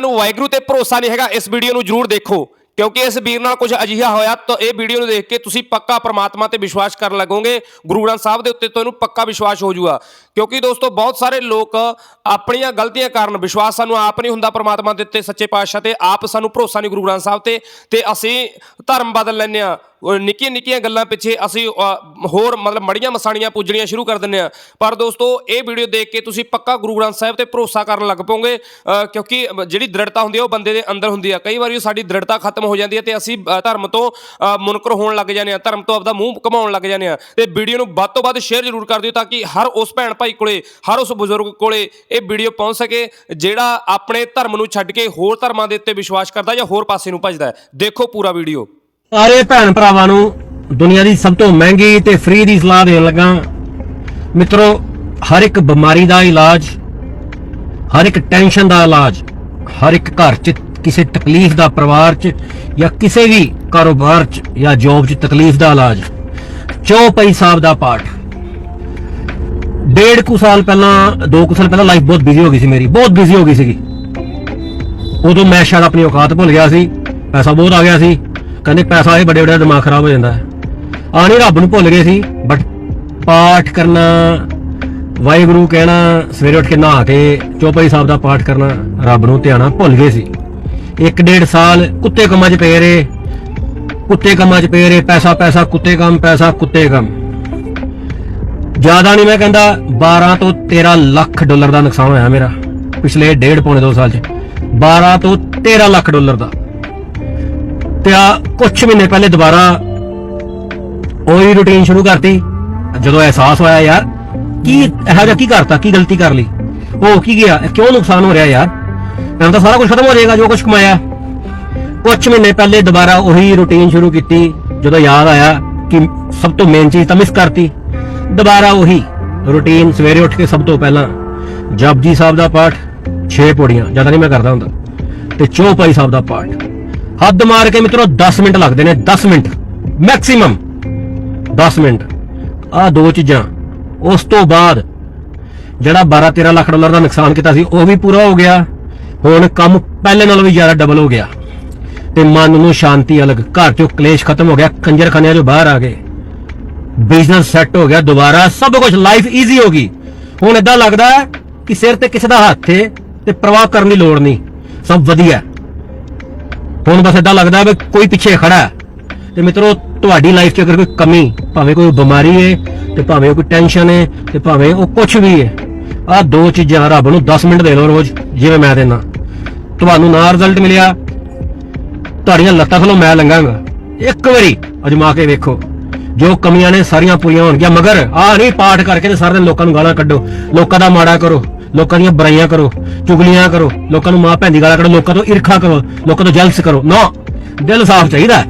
ਨੂੰ ਵਾਹਿਗੁਰੂ ਤੇ ਭਰੋਸਾ ਨਹੀਂ ਹੈਗਾ, ਇਸ ਵੀਡੀਓ ਨੂੰ ਜਰੂਰ ਦੇਖੋ। ਕਿਉਂਕਿ ਇਸ ਵੀਰ ਨਾਲ ਕੁਝ ਅਜਿਹਾ ਹੋਇਆ, ਤਾਂ ਇਹ ਵੀਡੀਓ ਨੂੰ ਦੇਖ ਕੇ ਤੁਸੀਂ ਪੱਕਾ ਪ੍ਰਮਾਤਮਾ ਤੇ ਵਿਸ਼ਵਾਸ ਕਰਨ ਲੱਗੋਗੇ। ਗੁਰੂ ਗ੍ਰੰਥ ਸਾਹਿਬ ਦੇ ਉੱਤੇ ਤੁਹਾਨੂੰ ਪੱਕਾ ਵਿਸ਼ਵਾਸ ਹੋ ਜਾਊਗਾ। ਕਿਉਂਕਿ ਦੋਸਤੋ, ਬਹੁਤ ਸਾਰੇ ਲੋਕ ਆਪਣੀਆਂ ਗਲਤੀਆਂ ਕਾਰਨ ਵਿਸ਼ਵਾਸ ਸਾਨੂੰ ਆਪ ਨਹੀਂ ਹੁੰਦਾ ਪ੍ਰਮਾਤਮਾ ਦੇ ਉੱਤੇ, ਸੱਚੇ ਪਾਤਸ਼ਾਹ ਤੇ ਆਪ ਸਾਨੂੰ ਭਰੋਸਾ ਨਹੀਂ ਗੁਰੂ ਗ੍ਰੰਥ ਸਾਹਿਬ ਤੇ। ਤੇ ਅਸੀਂ ਧਰਮ ਬਦਲ ਲੈਂਦੇ ਆ ਨਿੱਕੀਆਂ ਨਿੱਕੀਆਂ ਗੱਲਾਂ ਪਿੱਛੇ ਅਸੀਂ ਹੋਰ ਮਤਲਬ ਮੜੀਆਂ ਮਸਾਣੀਆਂ ਪੂਜਣੀਆਂ ਸ਼ੁਰੂ ਕਰ ਦਿੰਦੇ ਆ ਪਰ ਦੋਸਤੋ, ਇਹ ਵੀਡੀਓ ਦੇਖ ਕੇ ਤੁਸੀਂ ਪੱਕਾ ਗੁਰੂ ਗ੍ਰੰਥ ਸਾਹਿਬ ਤੇ ਭਰੋਸਾ ਕਰਨ ਲੱਗ ਪਓਗੇ ਕਿਉਂਕਿ ਜਿਹੜੀ ਦ੍ਰਿੜਤਾ ਹੁੰਦੀ ਹੈ ਉਹ ਬੰਦੇ ਦੇ ਅੰਦਰ ਹੁੰਦੀ ਆ। ਕਈ ਵਾਰੀ ਸਾਡੀ ਦ੍ਰਿੜਤਾ ਖਤਮ ਹੋ ਜਾਂਦੀ ਹੈ ਤੇ ਅਸੀਂ ਧਰਮ ਤੋਂ ਮੁਨਕਰ ਹੋਣ ਲੱਗ ਜਾਂਦੇ ਆ ਧਰਮ ਤੋਂ ਆਪਦਾ ਮੂੰਹ ਘਮਾਉਣ ਲੱਗ ਜਾਂਦੇ ਆ ਤੇ ਵੀਡੀਓ ਨੂੰ ਵੱਧ ਤੋਂ ਵੱਧ ਸ਼ੇਅਰ ਜ਼ਰੂਰ ਕਰ ਦਿਓ ਤਾਂ ਕਿ ਹਰ ਉਸ ਭੈਣ ਭਾਈ ਕੋਲੇ, ਹਰ ਉਸ ਬਜ਼ੁਰਗ ਕੋਲੇ ਇਹ ਵੀਡੀਓ ਪਹੁੰਚ ਸਕੇ, ਜਿਹੜਾ ਆਪਣੇ ਧਰਮ ਨੂੰ ਛੱਡ ਕੇ ਹੋਰ ਧਰਮਾਂ ਦੇ ਉੱਤੇ ਵਿਸ਼ਵਾਸ ਕਰਦਾ ਜਾਂ ਹੋਰ ਪਾਸੇ ਨੂੰ ਭੱਜਦਾ ਦੇਖੋ ਪੂਰਾ ਵੀਡੀਓ। ਸਾਰੇ ਭੈਣ ਭਰਾਵਾਂ ਨੂੰ ਦੁਨੀਆ ਦੀ ਸਭ ਤੋਂ ਮਹਿੰਗੀ ਤੇ ਫ੍ਰੀ ਦੀ ਸਲਾਹ ਦੇਣ ਲੱਗਾ। ਮਿੱਤਰੋ, ਹਰ ਇੱਕ ਬਿਮਾਰੀ ਦਾ ਇਲਾਜ, ਹਰ ਇੱਕ ਟੈਨਸ਼ਨ ਦਾ ਇਲਾਜ, ਹਰ ਇੱਕ ਘਰ 'ਚ ਕਿਸੇ ਤਕਲੀਫ ਦਾ ਪਰਿਵਾਰ 'ਚ ਜਾਂ ਕਿਸੇ ਵੀ ਕਾਰੋਬਾਰ 'ਚ ਜਾਂ ਜੌਬ 'ਚ ਤਕਲੀਫ ਦਾ ਇਲਾਜ। ਚੌਪਈ ਸਾਹਿਬ ਦਾ ਪਾਠ। ਡੇਢ ਕੁ ਸਾਲ ਪਹਿਲਾਂ, ਦੋ ਕੁ ਸਾਲ ਪਹਿਲਾਂ ਲਾਈਫ ਬਹੁਤ ਬਿਜ਼ੀ ਹੋ ਗਈ ਸੀ ਮੇਰੀ, ਬਹੁਤ ਬਿਜ਼ੀ ਹੋ ਗਈ ਸੀਗੀ। ਉਦੋਂ ਮੈਂ ਸ਼ਾਇਦ ਆਪਣੀ ਔਕਾਤ ਭੁੱਲ ਗਿਆ ਸੀ, ਪੈਸਾ ਬਹੁਤ ਆ ਗਿਆ ਸੀ। ਕਹਿੰਦੇ ਪੈਸਾ ਇਹ ਬੜੇ ਬੜੇ ਦਿਮਾਗ ਖਰਾਬ ਹੋ ਜਾਂਦਾ ਹੈ। ਆ ਨਹੀਂ ਰੱਬ ਨੂੰ ਭੁੱਲ ਗਏ ਸੀ ਬਟ ਪਾਠ ਕਰਨਾ, ਵਾਹਿਗੁਰੂ ਕਹਿਣਾ, ਸਵੇਰੇ ਉੱਠ ਕੇ ਨਹਾ ਕੇ ਚੌਪਈ ਸਾਹਿਬ ਦਾ ਪਾਠ ਕਰਨਾ, ਰੱਬ ਨੂੰ ਧਿਆਣਾ ਭੁੱਲ ਗਏ ਸੀ। ਇੱਕ ਡੇਢ ਸਾਲ ਕੁੱਤੇ ਕੰਮਾਂ 'ਚ ਪਏ ਰਹੇ, ਕੁੱਤੇ ਕੰਮਾਂ 'ਚ ਪਏ ਰਹੇ, ਪੈਸਾ ਪੈਸਾ, ਕੁੱਤੇ ਕੰਮ, ਪੈਸਾ, ਕੁੱਤੇ ਕੰਮ। ਜ਼ਿਆਦਾ ਨਹੀਂ ਮੈਂ ਕਹਿੰਦਾ 12 ਤੋਂ 13 ਲੱਖ ਡਾਲਰ ਦਾ ਨੁਕਸਾਨ ਹੋਇਆ ਮੇਰਾ, ਪਿਛਲੇ ਡੇਢ ਪੌਣੇ 2 ਸਾਲ 'ਚ। 12 ਤੋਂ 13 ਲੱਖ ਡਾਲਰ ਦਾ। ਤੇ ਆ ਕੁਝ ਮਹੀਨੇ ਪਹਿਲੇ ਦੁਬਾਰਾ ਉਹੀ ਰੁਟੀਨ ਸ਼ੁਰੂ ਕਰਤੀ। ਜਦੋਂ ਅਹਿਸਾਸ ਹੋਇਆ, ਯਾਰ, ਕੀ ਇਹੋ ਜਿਹਾ ਕੀ ਕਰਤਾ? ਕੀ ਗਲਤੀ ਕਰ ਲਈ? ਉਹ ਕੀ ਗਿਆ? ਕਿਉਂ ਨੁਕਸਾਨ ਹੋ ਰਿਹਾ ਯਾਰ? ਮੈਨੂੰ ਤਾਂ ਸਾਰਾ ਕੁਝ ਖਤਮ ਹੋ ਜਾਏਗਾ ਜੋ ਕੁਝ ਕਮਾਇਆ ਕੁਝ ਮਹੀਨੇ ਪਹਿਲੇ ਦੁਬਾਰਾ ਉਹੀ ਰੁਟੀਨ ਸ਼ੁਰੂ ਕੀਤੀ, ਜਦੋਂ ਯਾਦ ਆਇਆ ਕਿ ਸਭ ਤੋਂ ਮੇਨ ਚੀਜ਼ ਤਾਂ ਮਿਸ ਕਰਤੀ। ਦੁਬਾਰਾ ਉਹੀ ਰੁਟੀਨ ਸਵੇਰੇ ਉੱਠ ਕੇ ਸਭ ਤੋਂ ਪਹਿਲਾਂ ਜਪਜੀ ਸਾਹਿਬ ਦਾ ਪਾਠ 6 ਪੌੜੀਆਂ, ਜ਼ਿਆਦਾ ਨਹੀਂ ਮੈਂ ਕਰਦਾ ਹੁੰਦਾ। ਤੇ ਚੌਪਾਈ ਸਾਹਿਬ ਦਾ ਪਾਠ। ਹੱਦ ਮਾਰ ਕੇ ਮਿੱਤਰੋ 10 ਮਿੰਟ ਲੱਗਦੇ ਨੇ 10 ਮਿੰਟ ਮੈਕਸਿਮਮ 10 ਮਿੰਟ। ਆ ਦੋ ਚੀਜ਼ਾਂ। ਉਸ ਤੋਂ ਬਾਅਦ ਜਿਹੜਾ 12 13 ਲੱਖ ਡਾਲਰ ਦਾ ਨੁਕਸਾਨ ਕੀਤਾ ਸੀ, ਉਹ ਵੀ ਪੂਰਾ ਹੋ ਗਿਆ। ਹੁਣ ਕੰਮ ਪਹਿਲੇ ਨਾਲੋਂ ਵੀ ਜ਼ਿਆਦਾ ਡਬਲ ਹੋ ਗਿਆ। ਤੇ ਮਨ ਨੂੰ ਸ਼ਾਂਤੀ ਅਲੱਗ, ਘਰ ਚੋਂ ਕਲੇਸ਼ ਖਤਮ ਹੋ ਗਿਆ ਖੰਜਰਖਾਨਿਆਂ ਚੋਂ ਬਾਹਰ ਆ ਗਏ। ਬਿਜ਼ਨਸ ਸੈੱਟ ਹੋ ਗਿਆ ਦੁਬਾਰਾ, ਸਭ ਕੁਝ ਲਾਈਫ ਈਜ਼ੀ ਹੋ ਗਈ। ਹੁਣ ਇਦਾਂ ਲੱਗਦਾ ਕਿ ਸਿਰ ਤੇ ਕਿਸੇ ਦਾ ਹੱਥ ਹੈ ਤੇ ਪ੍ਰਵਾਹ ਕਰਨ ਦੀ ਲੋੜ ਨਹੀਂ। ਸਭ ਵਧੀਆ। ਹੁਣ ਬਸ ਇਦਾਂ ਲੱਗਦਾ ਵੀ ਕੋਈ ਪਿੱਛੇ ਖੜਾ ਹੈ। ਤੇ ਮਿੱਤਰੋ, ਤੁਹਾਡੀ ਲਾਈਫ 'ਚ ਅਗਰ ਕੋਈ ਕਮੀ, ਭਾਵੇਂ ਕੋਈ ਬਿਮਾਰੀ ਹੈ ਤੇ ਭਾਵੇਂ ਕੋਈ ਟੈਨਸ਼ਨ ਹੈ ਤੇ ਭਾਵੇਂ ਉਹ ਕੁਝ ਵੀ ਹੈ ਆ ਦੋ ਚੀਜ਼ਾਂ ਰੱਬ ਨੂੰ 10 ਮਿੰਟ ਦੇ ਲਓ ਰੋਜ਼, ਜਿਵੇਂ ਮੈਂ ਦੇਣਾ ਤੁਹਾਨੂੰ ਨਾ ਰਿਜ਼ਲਟ ਮਿਲਿਆ, ਤੁਹਾਡੀਆਂ ਲੱਤਾਂ ਥਲੋਂ ਮੈਂ ਲੰਘਾਂਗਾ। ਇੱਕ ਵਾਰੀ ਅਜਮਾ ਕੇ ਵੇਖੋ, ਜੋ ਕਮੀਆਂ ਨੇ ਸਾਰੀਆਂ ਪੂਰੀਆਂ ਹੋਣਗੀਆਂ, ਮਗਰ ਆਹ ਨਹੀਂ ਪਾਠ ਕਰਕੇ ਤੇ ਸਾਰੇ ਲੋਕਾਂ ਨੂੰ ਗਾਲਾਂ ਕੱਢੋ, ਲੋਕਾਂ ਦਾ ਮਾੜਾ ਕਰੋ। ਲੋਕਾਂ ਦੀਆਂ ਬੁਰਾਈਆਂ ਕਰੋ, ਚੁਗਲੀਆਂ ਕਰੋ, ਲੋਕਾਂ ਨੂੰ ਮਾਂ ਭੈਣ ਦੀ ਗਾਲਾਂ ਕੱਢੋ, ਲੋਕਾਂ ਤੋਂ ਈਰਖਾ ਕਰੋ, ਲੋਕਾਂ ਤੋਂ ਜਲਸ ਕਰੋ ਨਾ, ਦਿਲ ਸਾਫ਼ ਚਾਹੀਦਾ ਹੈ।